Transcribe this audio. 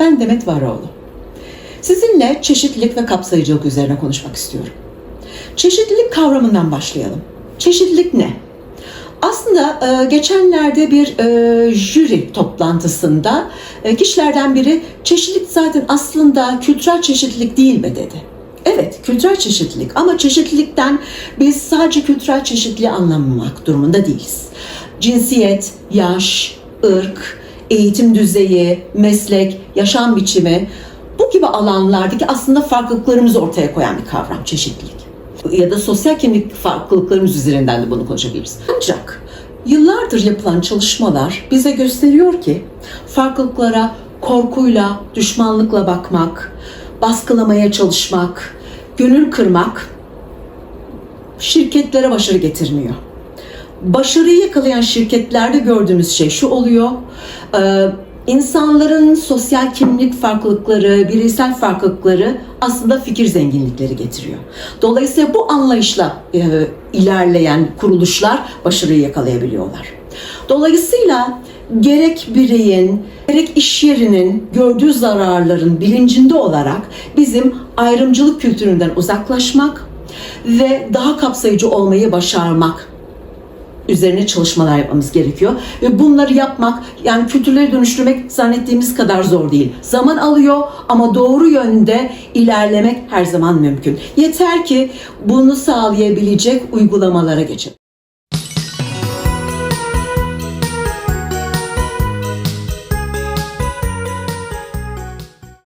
Ben Demet Varroğlu. Sizinle çeşitlilik ve kapsayıcılık üzerine konuşmak istiyorum. Çeşitlilik kavramından başlayalım. Çeşitlilik ne? Aslında e, geçenlerde bir e, jüri toplantısında e, kişilerden biri çeşitlilik zaten aslında kültürel çeşitlilik değil mi dedi. Evet, kültürel çeşitlilik ama çeşitlilikten biz sadece kültürel çeşitliliği anlamamak durumunda değiliz. Cinsiyet, yaş, ırk, eğitim düzeyi, meslek, yaşam biçimi bu gibi alanlardaki aslında farklılıklarımızı ortaya koyan bir kavram çeşitlilik. Ya da sosyal kimlik farklılıklarımız üzerinden de bunu konuşabiliriz. Ancak yıllardır yapılan çalışmalar bize gösteriyor ki farklılıklara korkuyla, düşmanlıkla bakmak, baskılamaya çalışmak, gönül kırmak şirketlere başarı getirmiyor. Başarıyı yakalayan şirketlerde gördüğümüz şey şu oluyor. Ee, insanların sosyal kimlik farklılıkları, bireysel farklılıkları aslında fikir zenginlikleri getiriyor. Dolayısıyla bu anlayışla e, ilerleyen kuruluşlar başarıyı yakalayabiliyorlar. Dolayısıyla gerek bireyin, gerek iş yerinin gördüğü zararların bilincinde olarak bizim ayrımcılık kültüründen uzaklaşmak ve daha kapsayıcı olmayı başarmak üzerine çalışmalar yapmamız gerekiyor. Ve bunları yapmak yani kültürleri dönüştürmek zannettiğimiz kadar zor değil. Zaman alıyor ama doğru yönde ilerlemek her zaman mümkün. Yeter ki bunu sağlayabilecek uygulamalara geçelim.